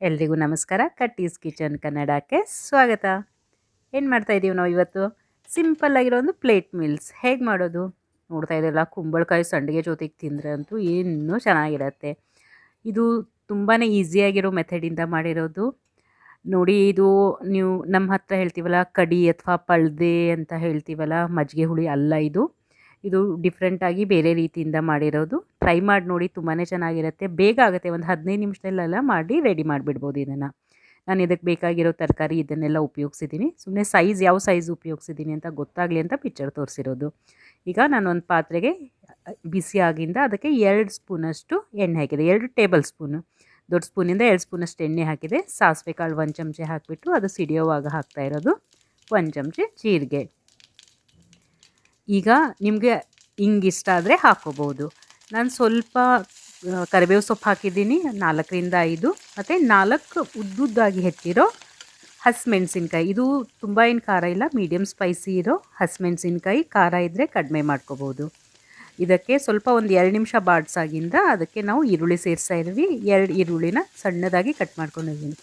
ಎಲ್ರಿಗೂ ನಮಸ್ಕಾರ. ಕಟ್ಟೀಸ್ ಕಿಚನ್ ಕನ್ನಡಕ್ಕೆ ಸ್ವಾಗತ. ಏನು ಮಾಡ್ತಾ ಇದ್ದೀವಿ ನಾವು ಇವತ್ತು? ಸಿಂಪಲ್ ಆಗಿರೋ ಒಂದು ಪ್ಲೇಟ್ ಮೀಲ್ಸ್. ಹೇಗೆ ಮಾಡೋದು? ನೋಡ್ತಾ ಇದ್ದೀರಲ್ಲ, ಕುಂಬಳಕಾಯಿ ಸಂಡಿಗೆ ಜೊತೆಗೆ ತಿಂದರೆ ಅಂತೂ ಇನ್ನೂ ಚೆನ್ನಾಗಿರತ್ತೆ. ಇದು ತುಂಬಾ ಈಸಿಯಾಗಿರೋ ಮೆಥಡಿಂದ ಮಾಡಿರೋದು. ನೋಡಿ, ಇದು ನೀವು ನಮ್ಮ ಹತ್ರ ಹೇಳ್ತೀವಲ್ಲ, ಕಡಿ ಅಥವಾ ಪಳ್ದೆ ಅಂತ ಹೇಳ್ತೀವಲ್ಲ, ಮಜ್ಜಿಗೆ ಹುಳಿ ಅಲ್ಲ ಇದು. ಇದು ಡಿಫ್ರೆಂಟಾಗಿ ಬೇರೆ ರೀತಿಯಿಂದ ಮಾಡಿರೋದು. ಟ್ರೈ ಮಾಡಿ ನೋಡಿ ತುಂಬಾ ಚೆನ್ನಾಗಿರುತ್ತೆ. ಬೇಗ ಆಗುತ್ತೆ, ಒಂದು ಹದಿನೈದು ನಿಮಿಷದಲ್ಲೆಲ್ಲ ಮಾಡಿ ರೆಡಿ ಮಾಡಿಬಿಡ್ಬೋದು ಇದನ್ನು. ನಾನು ಇದಕ್ಕೆ ಬೇಕಾಗಿರೋ ತರಕಾರಿ ಇದನ್ನೆಲ್ಲ ಉಪಯೋಗಿಸಿದ್ದೀನಿ. ಸುಮ್ಮನೆ ಸೈಜ್ ಯಾವ ಸೈಜ್ ಉಪಯೋಗಿಸಿದ್ದೀನಿ ಅಂತ ಗೊತ್ತಾಗಲಿ ಅಂತ ಪಿಕ್ಚರ್ ತೋರಿಸಿರೋದು. ಈಗ ನಾನು ಒಂದು ಪಾತ್ರೆಗೆ ಬಿಸಿ ಆಗಿಂದ ಅದಕ್ಕೆ ಎರಡು ಸ್ಪೂನಷ್ಟು ಎಣ್ಣೆ ಹಾಕಿದೆ. ಎರಡು ಟೇಬಲ್ ಸ್ಪೂನು. ದೊಡ್ಡ ಸ್ಪೂನಿಂದ ಎರಡು ಸ್ಪೂನಷ್ಟು ಎಣ್ಣೆ ಹಾಕಿದೆ. ಸಾಸಿವೆ ಕಾಳು ಒಂದು ಚಮಚೆ ಹಾಕಿಬಿಟ್ಟು ಅದು ಸಿಡಿಯೋವಾಗ ಹಾಕ್ತಾ ಇರೋದು ಒಂದು ಚಮಚೆ ಜೀರಿಗೆ. ಈಗ ನಿಮಗೆ ಹಿಂಗೆ ಇಷ್ಟ ಆದರೆ ಹಾಕೋಬೋದು ನಾನು ಸ್ವಲ್ಪ ಕರಿಬೇವು ಸೊಪ್ಪು ಹಾಕಿದ್ದೀನಿ, ನಾಲ್ಕರಿಂದ ಐದು. ಮತ್ತು ನಾಲ್ಕು ಉದ್ದುದ್ದಾಗಿ ಹೆಚ್ಚಿರೋ ಹಸಿಮೆಣ್ಸಿನ್ಕಾಯಿ. ಇದು ತುಂಬ ಏನು ಖಾರ ಇಲ್ಲ ಮೀಡಿಯಮ್ ಸ್ಪೈಸಿ ಇರೋ ಹಸಿಮೆಣ್ಸಿನ್ಕಾಯಿ. ಖಾರ ಇದ್ದರೆ ಕಡಿಮೆ ಮಾಡ್ಕೋಬೋದು. ಇದಕ್ಕೆ ಸ್ವಲ್ಪ ಒಂದು ಎರಡು ನಿಮಿಷ ಬಾಡ್ಸಾಗಿಂದ ಅದಕ್ಕೆ ನಾವು ಈರುಳ್ಳಿ ಸೇರಿಸ್ತಾ ಇದ್ವಿ. ಎರಡು ಈರುಳ್ಳಿನ ಸಣ್ಣದಾಗಿ ಕಟ್ ಮಾಡ್ಕೊಂಡಿದ್ದೀನಿ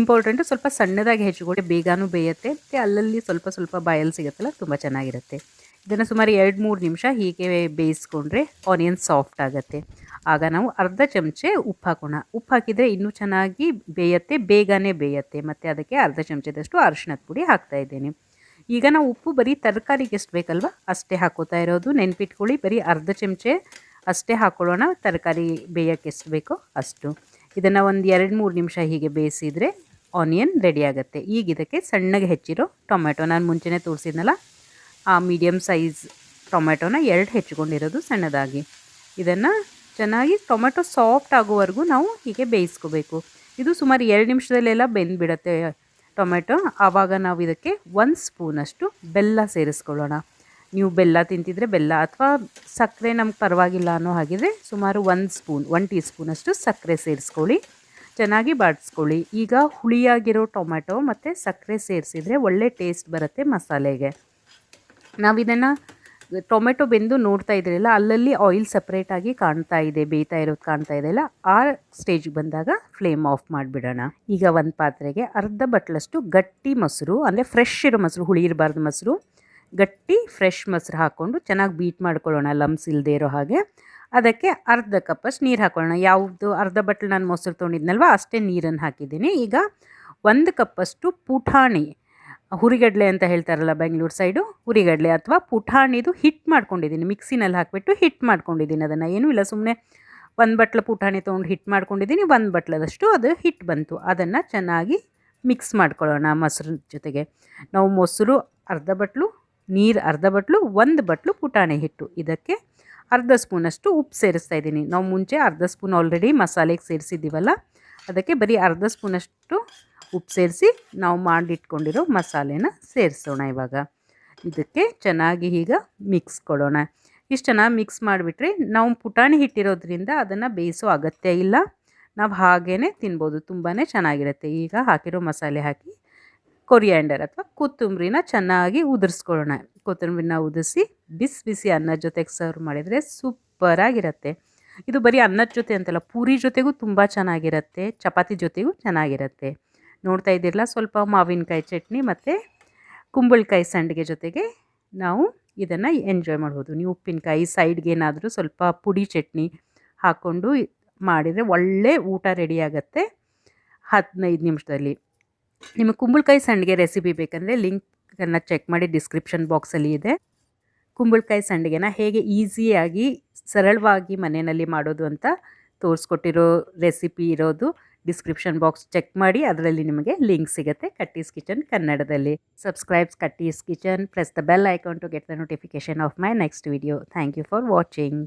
ಇಂಪಾರ್ಟೆಂಟು ಸ್ವಲ್ಪ ಸಣ್ಣದಾಗಿ ಹೆಚ್ಚಿಕೊಂಡೆ ಬೇಗನೂ ಬೇಯುತ್ತೆ. ಮತ್ತು ಅಲ್ಲಲ್ಲಿ ಸ್ವಲ್ಪ ಸ್ವಲ್ಪ ಬಾಯಲ್ಲಿ ಸಿಗುತ್ತಲ್ಲ, ತುಂಬ ಚೆನ್ನಾಗಿರುತ್ತೆ. ಇದನ್ನು ಸುಮಾರು ಎರಡು ಮೂರು ನಿಮಿಷ ಹೀಗೆ ಬೇಯಿಸ್ಕೊಂಡ್ರೆ ಆನಿಯನ್ ಸಾಫ್ಟ್ ಆಗುತ್ತೆ. ಆಗ ನಾವು ಅರ್ಧ ಚಮಚೆ ಉಪ್ಪು ಹಾಕೋಣ. ಉಪ್ಪು ಹಾಕಿದರೆ ಇನ್ನೂ ಚೆನ್ನಾಗಿ ಬೇಯತ್ತೆ, ಬೇಗನೆ ಬೇಯತ್ತೆ. ಮತ್ತು ಅದಕ್ಕೆ ಅರ್ಧ ಚಮಚದಷ್ಟು ಅರಿಶಿಣದ ಪುಡಿ ಹಾಕ್ತಾ ಇದ್ದೇನೆ. ಈಗ ನಾವು ಉಪ್ಪು ಬರೀ ತರಕಾರಿಗೆ ಎಷ್ಟು ಬೇಕಲ್ವ? ಅಷ್ಟೇ ಹಾಕೋತಾ ಇರೋದು. ನೆನ್ಪಿಟ್ಕೊಳ್ಳಿ, ಬರೀ ಅರ್ಧ ಚಮಚೆ ಅಷ್ಟೇ ಹಾಕೊಳ್ಳೋಣ. ತರಕಾರಿ ಬೇಯೋಕ್ಕೆ ಎಷ್ಟು ಬೇಕೋ ಅಷ್ಟು. ಇದನ್ನು ಒಂದು ಎರಡು ಮೂರು ನಿಮಿಷ ಹೀಗೆ ಬೇಯಿಸಿದರೆ ಆನಿಯನ್ ರೆಡಿ ಆಗುತ್ತೆ. ಈಗ ಇದಕ್ಕೆ ಸಣ್ಣಗೆ ಹೆಚ್ಚಿರೋ ಟೊಮೆಟೊ ನಾನು ಮುಂಚೆನೇ ತೋರಿಸಿದ್ನಲ್ಲ ಆ ಮೀಡಿಯಮ್ ಸೈಜ್ ಟೊಮೆಟೊನ ಎರಡು ಹೆಚ್ಚಿಕೊಂಡಿರೋದು ಸಣ್ಣದಾಗಿ. ಇದನ್ನು ಚೆನ್ನಾಗಿ ಟೊಮೆಟೊ ಸಾಫ್ಟ್ ಆಗೋವರೆಗೂ ನಾವು ಹೀಗೆ ಬೇಯಿಸ್ಕೋಬೇಕು. ಇದು ಸುಮಾರು ಎರಡು ನಿಮಿಷದಲ್ಲೆಲ್ಲ ಬೆಂದುಬಿಡತ್ತೆ ಟೊಮೆಟೊ ಆವಾಗ ನಾವು ಇದಕ್ಕೆ ಒಂದು ಸ್ಪೂನಷ್ಟು ಬೆಲ್ಲ ಸೇರಿಸ್ಕೊಳ್ಳೋಣ. ನೀವು ಬೆಲ್ಲ ತಿಂತಿದ್ರೆ ಬೆಲ್ಲ ಅಥವಾ ಸಕ್ಕರೆ ನಮ್ಗೆ ಪರವಾಗಿಲ್ಲ ಅನ್ನೋ ಹಾಗಿದ್ರೆ ಸುಮಾರು ಒಂದು ಸ್ಪೂನ್ ಒನ್ ಟೀ ಸ್ಪೂನಷ್ಟು ಸಕ್ಕರೆ ಸೇರಿಸ್ಕೊಳ್ಳಿ. ಚೆನ್ನಾಗಿ ಬಾಡಿಸ್ಕೊಳ್ಳಿ. ಈಗ ಹುಳಿಯಾಗಿರೋ ಟೊಮೆಟೊ ಮತ್ತು ಸಕ್ಕರೆ ಸೇರಿಸಿದರೆ ಒಳ್ಳೆ ಟೇಸ್ಟ್ ಬರುತ್ತೆ ಮಸಾಲೆಗೆ. ನಾವು ಇದನ್ನು ಟೊಮೆಟೊ ಬೆಂದು ನೋಡ್ತಾ ಇದ್ರಲ್ಲ, ಅಲ್ಲಲ್ಲಿ ಆಯಿಲ್ ಸಪ್ರೇಟಾಗಿ ಕಾಣ್ತಾ ಇದೆ, ಬೇಯ್ತಾ ಇರೋದು ಕಾಣ್ತಾ ಇದೆಯಲ್ಲ ಆ ಸ್ಟೇಜ್ಗೆ ಬಂದಾಗ ಫ್ಲೇಮ್ ಆಫ್ ಮಾಡಿಬಿಡೋಣ. ಈಗ ಒಂದು ಪಾತ್ರೆಗೆ ಅರ್ಧ ಬಟ್ಲಷ್ಟು ಗಟ್ಟಿ ಮೊಸರು, ಅಂದರೆ ಫ್ರೆಶ್ ಇರೋ ಮೊಸರು, ಹುಳಿ ಇರಬಾರ್ದು ಮೊಸರು, ಗಟ್ಟಿ ಫ್ರೆಶ್ ಮೊಸರು ಹಾಕ್ಕೊಂಡು ಚೆನ್ನಾಗಿ ಬೀಟ್ ಮಾಡ್ಕೊಳ್ಳೋಣ ಲಮ್ಸ್ ಇಲ್ಲದೆ ಇರೋ ಹಾಗೆ. ಅದಕ್ಕೆ ಅರ್ಧ ಕಪ್ಪಷ್ಟು ನೀರು ಹಾಕೊಳ್ಳೋಣ. ಯಾವುದು, ಅರ್ಧ ಬಟ್ಲು ನಾನು ಮೊಸರು ತೊಗೊಂಡಿದ್ನಲ್ವ, ಅಷ್ಟೇ ನೀರನ್ನು ಹಾಕಿದ್ದೀನಿ. ಈಗ ಒಂದು ಕಪ್ಪಷ್ಟು ಪುಟಾಣಿ ಹುರಿಗಡಲೆ ಅಂತ ಹೇಳ್ತಾರಲ್ಲ ಬೆಂಗಳೂರು ಸೈಡು, ಹುರಿಗಡಲೆ ಅಥವಾ ಪುಟಾಣಿದು ಹಿಟ್ ಮಾಡ್ಕೊಂಡಿದ್ದೀನಿ. ಮಿಕ್ಸಿನಲ್ಲಿ ಹಾಕಿಬಿಟ್ಟು ಹಿಟ್ ಮಾಡ್ಕೊಂಡಿದ್ದೀನಿ. ಅದನ್ನು ಏನೂ ಇಲ್ಲ ಸುಮ್ಮನೆ ಒಂದು ಬಟ್ಲ ಪುಟಾಣಿ ತೊಗೊಂಡು ಹಿಟ್ ಮಾಡ್ಕೊಂಡಿದ್ದೀನಿ, ಒಂದು ಬಟ್ಲದಷ್ಟು ಅದು ಹಿಟ್ ಬಂತು. ಅದನ್ನು ಚೆನ್ನಾಗಿ ಮಿಕ್ಸ್ ಮಾಡ್ಕೊಳ್ಳೋಣ ಮೊಸರು ಜೊತೆಗೆ. ನಾವು ಮೊಸರು ಅರ್ಧ ಬಟ್ಲು, ನೀರು ಅರ್ಧ ಬಟ್ಲು, ಒಂದು ಬಟ್ಲು ಪುಟಾಣಿ ಹಿಟ್ಟು. ಇದಕ್ಕೆ ಅರ್ಧ ಸ್ಪೂನಷ್ಟು ಉಪ್ಪು ಸೇರಿಸ್ತಾ ಇದ್ದೀನಿ. ನಾವು ಮುಂಚೆ ಅರ್ಧ ಸ್ಪೂನ್ ಆಲ್ರೆಡಿ ಮಸಾಲೆಗೆ ಸೇರಿಸಿದ್ದೀವಲ್ಲ, ಅದಕ್ಕೆ ಬರೀ ಅರ್ಧ ಸ್ಪೂನಷ್ಟು ಉಪ್ಪು ಸೇರಿಸಿ ನಾವು ಮಾಡಿಟ್ಕೊಂಡಿರೋ ಮಸಾಲೆನ ಸೇರಿಸೋಣ ಇವಾಗ. ಇದಕ್ಕೆ ಚೆನ್ನಾಗಿ ಈಗ ಮಿಕ್ಸ್ ಕೊಡೋಣ. ಇಷ್ಟು ಚೆನ್ನಾಗಿ ಮಿಕ್ಸ್ ಮಾಡಿಬಿಟ್ರೆ ನಾವು ಪುಟಾಣಿ ಹಿಟ್ಟಿರೋದ್ರಿಂದ ಅದನ್ನು ಬೇಯಿಸೋ ಅಗತ್ಯ ಇಲ್ಲ. ನಾವು ಹಾಗೇ ತಿನ್ಬೋದು ತುಂಬಾ ಚೆನ್ನಾಗಿರುತ್ತೆ. ಈಗ ಹಾಕಿರೋ ಮಸಾಲೆ ಹಾಕಿ ಕೊರಿಯಾಂಡರ್ ಅಥವಾ ಕೊತ್ತಂಬರಿನ ಚೆನ್ನಾಗಿ ಉದುರಿಸ್ಕೊಳ್ಳೋಣ. ಕೊತ್ತಂಬರಿನ ಉದಿಸಿ ಬಿಸಿ ಬಿಸಿ ಅನ್ನದ ಜೊತೆಗೆ ಸರ್ವ್ ಮಾಡಿದರೆ ಸೂಪರಾಗಿರುತ್ತೆ. ಇದು ಬರೀ ಅನ್ನದ ಜೊತೆ ಅಂತಲ್ಲ, ಪೂರಿ ಜೊತೆಗೂ ತುಂಬ ಚೆನ್ನಾಗಿರುತ್ತೆ, ಚಪಾತಿ ಜೊತೆಗೂ ಚೆನ್ನಾಗಿರುತ್ತೆ. ನೋಡ್ತಾ ಇದ್ದಿರಲ್ಲ, ಸ್ವಲ್ಪ ಮಾವಿನಕಾಯಿ ಚಟ್ನಿ ಮತ್ತು ಕುಂಬಳಕಾಯಿ ಸಂಡಿಗೆ ಜೊತೆಗೆ ನಾವು ಇದನ್ನು ಎಂಜಾಯ್ ಮಾಡ್ಬೋದು. ನೀವು ಉಪ್ಪಿನಕಾಯಿ ಸೈಡ್ಗೆ ಏನಾದರೂ ಸ್ವಲ್ಪ ಪುಡಿ ಚಟ್ನಿ ಹಾಕ್ಕೊಂಡು ಮಾಡಿದರೆ ಒಳ್ಳೆ ಊಟ ರೆಡಿ ಆಗುತ್ತೆ ಹದಿನೈದು ನಿಮಿಷದಲ್ಲಿ. ನಿಮಗೆ ಕುಂಬಳಕಾಯಿ ಸಂಡಿಗೆ ರೆಸಿಪಿ ಬೇಕಂದರೆ ಲಿಂಕನ್ನು ಚೆಕ್ ಮಾಡಿ ಡಿಸ್ಕ್ರಿಪ್ಷನ್ ಬಾಕ್ಸಲ್ಲಿ ಇದೆ. ಕುಂಬಳಕಾಯಿ ಸಂಡಿಗೆನ ಹೇಗೆ ಈಸಿಯಾಗಿ ಸರಳವಾಗಿ ಮನೆಯಲ್ಲಿ ಮಾಡೋದು ಅಂತ ತೋರಿಸ್ಕೊಟ್ಟಿರೋ ರೆಸಿಪಿ ಇರೋದು ಡಿಸ್ಕ್ರಿಪ್ಷನ್ ಬಾಕ್ಸ್ ಚೆಕ್ ಮಾಡಿ, ಅದರಲ್ಲಿ ನಿಮಗೆ ಲಿಂಕ್ ಸಿಗುತ್ತೆ. ಕಟ್ಟೀಸ್ ಕಿಚನ್ ಕನ್ನಡದಲ್ಲಿ. Subscribes ಕಟ್ಟೀಸ್ kitchen plus the bell icon to get the notification of my next video thank you for watching